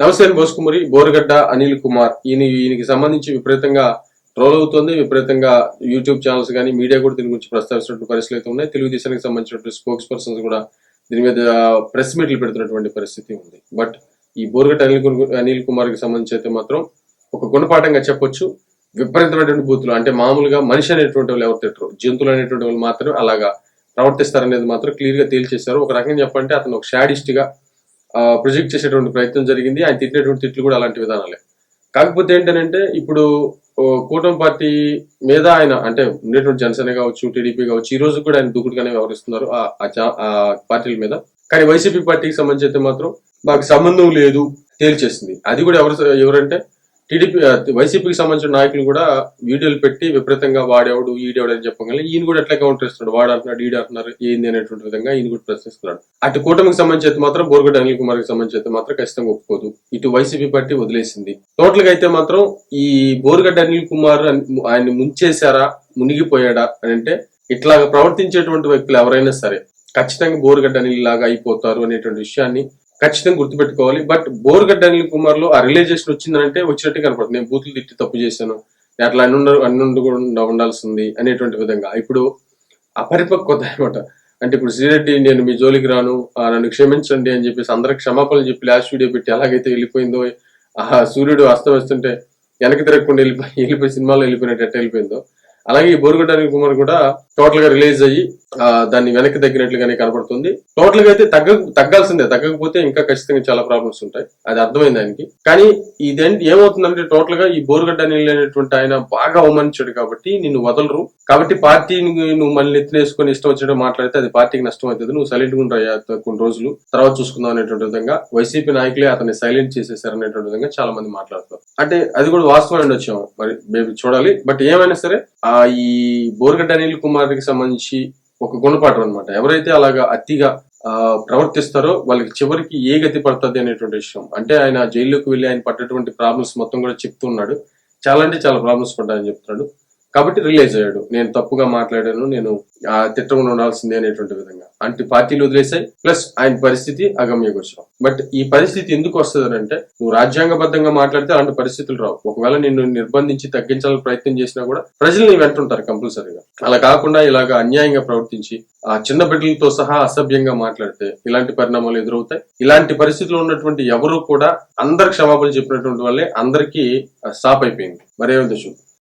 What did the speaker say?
నమస్తే బోసుకుమరి బోరగడ్డ అనిల్ కుమార్. ఈయన ఈయనకి సంబంధించి విపరీతంగా ట్రోల్ అవుతుంది. విపరీతంగా యూట్యూబ్ ఛానల్స్ కానీ మీడియా కూడా దీని గురించి ప్రస్తావిస్తున్నటువంటి పరిస్థితులు అయితే ఉన్నాయి. తెలుగుదేశానికి సంబంధించినటువంటి స్పోక్స్ పర్సన్స్ కూడా దీని మీద ప్రెస్ మీట్లు పెడుతున్నటువంటి పరిస్థితి ఉంది. బట్ ఈ బోరగడ్డ అనిల్ అనిల్ కుమార్కి సంబంధించి అయితే మాత్రం ఒక గుణపాఠంగా చెప్పొచ్చు. విపరీతమైనటువంటి బూతులు. అంటే మామూలుగా మనిషి అనేటువంటి వాళ్ళు ఎవరు తిట్టరు. జంతువులు అనేటువంటి వాళ్ళు మాత్రం అలాగా ప్రవర్తిస్తారనేది మాత్రం క్లియర్గా తేల్చేశారు. ఒక రకంగా చెప్పంటే అతను ఒక షాడిస్ట్గా ప్రొజెక్ట్ చేసేటువంటి ప్రయత్నం జరిగింది. ఆయన తిట్టినటువంటి తిట్లు కూడా అలాంటి విధానాలే. కాకపోతే ఏంటంటే ఇప్పుడు కూటమి పార్టీ మీద ఆయన అంటే ఉండేటువంటి జనసేన కావచ్చు టీడీపీ కావచ్చు ఈ రోజు కూడా ఆయన దూకుడుగానే వ్యవహరిస్తున్నారు ఆ- ఆ ఆ పార్టీల మీద. కానీ వైసీపీ పార్టీకి సంబంధించి అయితే మాత్రం మాకు సంబంధం లేదు తేల్చేసింది. అది కూడా ఎవరు ఎవరంటే టీడీపీ వైసీపీకి సంబంధించిన నాయకులు కూడా వీడియోలు పెట్టి విపరీతంగా వాడేవాడు ఈడేవాడు అని చెప్పగలి ఈయన కూడా ఎట్లా కౌంటర్ ఇస్తున్నాడు వాడు అంటున్నాడు ఈడు అంటున్నారు ఏంది అనేటువంటి విధంగా ఈయన కూడా ప్రశ్నిస్తున్నాడు. అటు కూటమికి సంబంధించి అయితే మాత్రం బోర్గడ్డ అనిల్ కుమార్కి సంబంధించి అయితే మాత్రం ఖచ్చితంగా ఒప్పుకోదు. ఇటు వైసీపీ పార్టీ వదిలేసింది. టోటల్గా అయితే మాత్రం ఈ బోర్గడ్డ అనిల్ కుమార్ ఆయన్ని ముంచేశారా మునిగిపోయాడా అని అంటే ఇట్లా ప్రవర్తించేటువంటి వ్యక్తులు ఎవరైనా సరే ఖచ్చితంగా బోరుగడ్డ అనిల్ లాగా అయిపోతారు అనేటువంటి విషయాన్ని ఖచ్చితంగా గుర్తుపెట్టుకోవాలి. బట్ బోర్గడ్డ అనిల్ కుమార్లో ఆ రిలేజేషన్ వచ్చిందంటే వచ్చినట్టు కనపడుతుంది. నేను బూతులు తిట్టి తప్పు చేశాను. అట్లా అన్ని ఉండ- అన్ని ఉండకుండా ఉండాల్సింది అనేటువంటి విధంగా. ఇప్పుడు అపరిపక్వత అనమాట అంటే ఇప్పుడు శ్రీరెడ్డి నేను మీ జోలికి రాను ఆ, నన్ను క్షమించండి అని చెప్పేసి అందరికి క్షమాపణలు చెప్పి లాస్ట్ వీడియో పెట్టి ఎలాగైతే వెళ్ళిపోయిందో ఆ సూర్యుడు అస్తమిస్తుంటే వెనక్కి తిరగకుండా వెళ్ళిపోయి వెళ్ళిపోయి సినిమాలో వెళ్ళిపోయినట్టు ఎట్ట వెళ్ళిపోయిందో అలాగే ఈ బోరుగడ్డ అనిల్ కుమార్ కూడా టోటల్గా రిలీజ్ అయ్యి ఆ, దాన్ని వెనక్కి తగ్గినట్లుగానే కనపడుతుంది. టోటల్గా అయితే తగ్గ తగ్గాల్సిందే. తగ్గకపోతే ఇంకా ఖచ్చితంగా చాలా ప్రాబ్లమ్స్ ఉంటాయి. అది అర్థమైంది దానికి కానీ ఇదేంటి ఏమవుతుందంటే టోటల్గా ఈ బోరుగడ్డ అనిల్ అనేటువంటి ఆయన బాగా అవమానించాడు కాబట్టి నిన్ను వదలరు. కాబట్టి పార్టీని నువ్వు మళ్ళీ ఎత్తినేసుకొని ఇష్టం వచ్చినట్టు మాట్లాడితే అది పార్టీకి నష్టం అవుతుంది. నువ్వు సైలెంట్గా కొన్ని రోజులు. తర్వాత చూసుకుందాం అనేటువంటి విధంగా వైసీపీ నాయకులే అతన్ని సైలెంట్ చేసేసారు అనేటువంటి విధంగా చాలా మంది మాట్లాడుతారు అంటే అది కూడా వాస్తవం వచ్చాము మరి మేము చూడాలి. బట్ ఏమైనా సరే ఆ ఈ బోర్గడ్డ అనిల్ కుమార్కి సంబంధించి ఒక గుణపాఠం అన్నమాట. ఎవరైతే అలాగా అతిగా ఆ, ప్రవర్తిస్తారో వాళ్ళకి చివరికి ఏ గతి పడుతుంది అనేటువంటి విషయం. అంటే ఆయన జైల్లోకి వెళ్ళి ఆయన పడ్డటువంటి ప్రాబ్లమ్స్ మొత్తం కూడా చెప్తున్నాడు చాలా అంటే చాలా ప్రాబ్లమ్స్ పడ్డాయని చెప్తున్నాడు. కాబట్టి రిలీజ్ అయ్యాడు. నేను తప్పుగా మాట్లాడాను నేను ఆ, తిట్టకుండా ఉండాల్సిందే అనేటువంటి విధంగా. అంటే పార్టీలు వదిలేసాయి ప్లస్ ఆయన పరిస్థితి అగమ్య గోచరం. బట్ ఈ పరిస్థితి ఎందుకు వస్తుంది అంటే నువ్వు రాజ్యాంగబద్ధంగా మాట్లాడితే అలాంటి పరిస్థితులు రావు. ఒకవేళ నిన్ను నిర్బంధించి తగ్గించాలని ప్రయత్నం చేసినా కూడా ప్రజలు నీ వెంట ఉంటారు కంపల్సరీగా. అలా కాకుండా ఇలాగ అన్యాయంగా ప్రవర్తించి ఆ చిన్న బిడ్డలతో సహా అసభ్యంగా మాట్లాడితే ఇలాంటి పరిణామాలు ఎదురవుతాయి. ఇలాంటి పరిస్థితుల్లో ఉన్నటువంటి ఎవరు కూడా అందరు క్షమాపణ చెప్పినటువంటి వాళ్ళే అందరికీ స్టాప్ అయిపోయింది. మరేమిటో చూద్దాం.